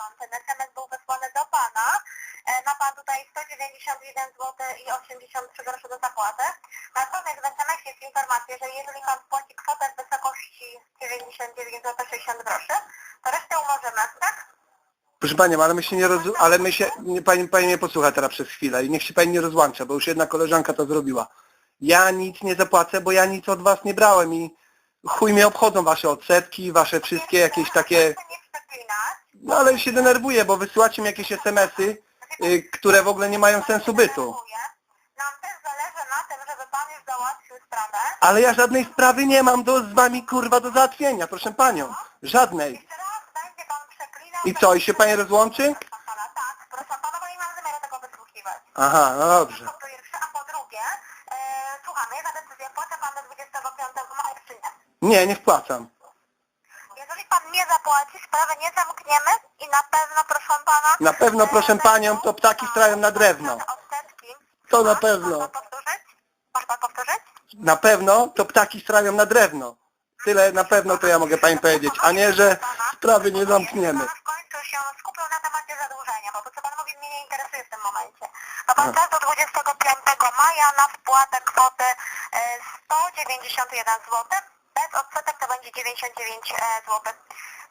pan. Ten SMS był wysłany do pana. E, Ma pan tutaj 191 zł i 83 groszy do zapłaty. Natomiast w SMS jest informacja, że jeżeli pan spłaci kwotę w wysokości 99 zł 60 groszy, to resztę umożymy, tak? Proszę Panią, ale my się nie roz... ale my się, pani, pani mnie posłucha teraz przez chwilę i niech się Pani nie rozłącza, bo już jedna koleżanka to zrobiła. Ja nic nie zapłacę, bo ja nic od Was nie brałem i chuj mnie obchodzą Wasze odsetki, Wasze wszystkie jakieś takie... No ale się denerwuję, bo wysyłacie mi jakieś SMS-y, y, które w ogóle nie mają sensu bytu. Nam też zależy na tym, żeby pan już załatwił sprawę. Ale ja żadnej sprawy nie mam do, z Wami kurwa do załatwienia, proszę Panią. Żadnej. Jeszcze raz będzie pan przeklinał. I co, i się Pani rozłączy? Pana, tak, proszę pana, bo nie mam zamiaru tego wysłuchiwać. Aha, no dobrze. Po pierwsze, a po drugie, e, słuchamy, za decyzję płaca pan do 25 maja czy nie? Nie, nie wpłacam. Zapłaci, sprawy nie zamkniemy i na pewno, proszę pana... Na pewno, e, proszę panią, to ptaki strają na drewno. Odsetki. To na pewno. pan powtórzyć? Na pewno to ptaki strają na drewno. Tyle na pewno to ja mogę Pani powiedzieć, a nie, że sprawy nie zamkniemy. Pan w końcu się skupił na temacie zadłużenia, bo to co pan mówi mnie nie interesuje w tym momencie. Ma pan czas do 25 maja na wpłatę kwoty e, 191 zł. Bez odsetek to będzie 99 zł.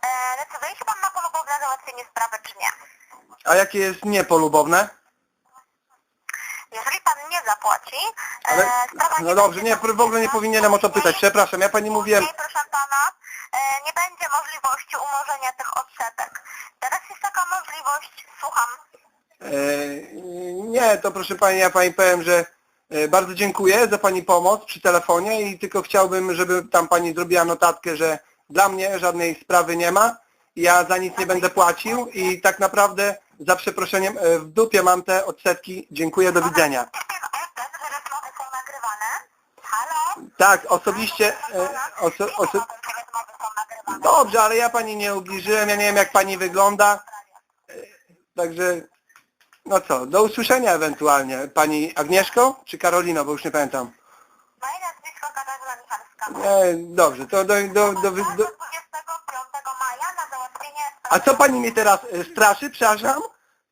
E, Decyduje się pan na polubowne załatwienie sprawy czy nie? A jakie jest niepolubowne? Jeżeli pan nie zapłaci, e, Ale, sprawa no dobrze, nie, w ogóle nie powinienem o to pytać, przepraszam, ja Pani mówiłem, Później, proszę pana, e, nie będzie możliwości umorzenia tych odsetek. Teraz jest taka możliwość, słucham. e, nie, to proszę Pani, ja Pani powiem, że e, bardzo dziękuję za Pani pomoc przy telefonie i tylko chciałbym, żeby tam Pani zrobiła notatkę, że dla mnie żadnej sprawy nie ma, ja za nic nie będę płacił i tak naprawdę za przeproszeniem e, w dupie mam te odsetki, dziękuję, do widzenia. Tak, osobiście, e, oso, oso, dobrze, ale ja Pani nie ubliżyłem, ja nie wiem jak Pani wygląda, e, także no co, do usłyszenia ewentualnie. Pani Agnieszko czy Karolino, bo już nie pamiętam. E, dobrze, to do, do, do, Do do, 25 maja na załatwienie sprawy. A co Pani mnie teraz e, straszy, przepraszam?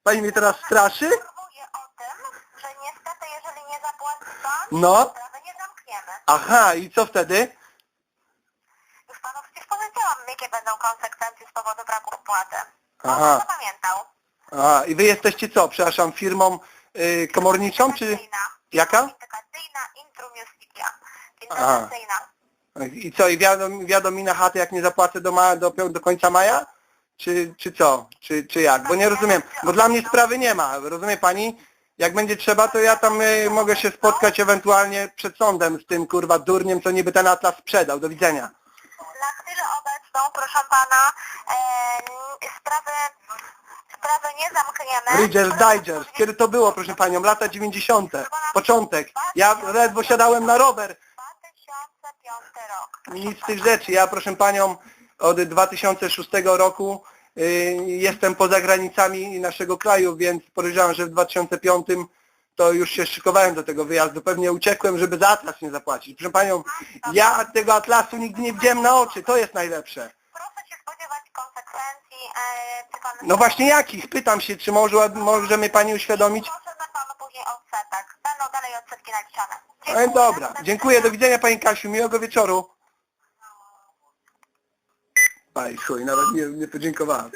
Pani mnie teraz straszy? Informuję o tym, że niestety jeżeli nie zapłaci pan, No. sprawy nie zamkniemy. Aha, i co wtedy? Już panu przecież powiedziałam, jakie będą konsekwencje z powodu braku wpłaty. Aha. Pan zapamiętał. Aha, i Wy jesteście co, przepraszam, firmą y, komorniczą, czy jaka? Integracyjna. I co, i wiadom, wiadomi na chatę, jak nie zapłacę do, ma, do, do końca maja? Czy, czy co? Czy, czy jak? Bo nie rozumiem, bo dla mnie sprawy nie ma, rozumie Pani? Jak będzie trzeba, to ja tam y, mogę się spotkać ewentualnie przed sądem z tym kurwa durniem, co niby ten atlas sprzedał. Do widzenia. Na chwilę obecną, proszę pana, e, sprawy, sprawy nie zamkniemy. Reader's Digest. Kiedy to było, proszę Panią? Lata 90. Początek. Ja ledwo siadałem na rower. 2005 rok. Nic z tych rzeczy. Ja, proszę Panią, od 2006 roku y, jestem poza granicami naszego kraju, więc podejrzewam, że w 2005 to już się szykowałem do tego wyjazdu. Pewnie uciekłem, żeby za atlas nie zapłacić. Proszę Panią, ja tego atlasu nigdy nie widziałem na oczy. To jest najlepsze. Proszę się spodziewać konsekwencji. E, pan No właśnie jakich? Pytam się, czy może, może mnie Pani uświadomić? Na panu później odsetek. Będą dalej odsetki naliczane. E, dobra, dziękuję, do widzenia Pani Kasiu, miłego wieczoru. Aj, chuj, nawet nie, nie podziękowałem.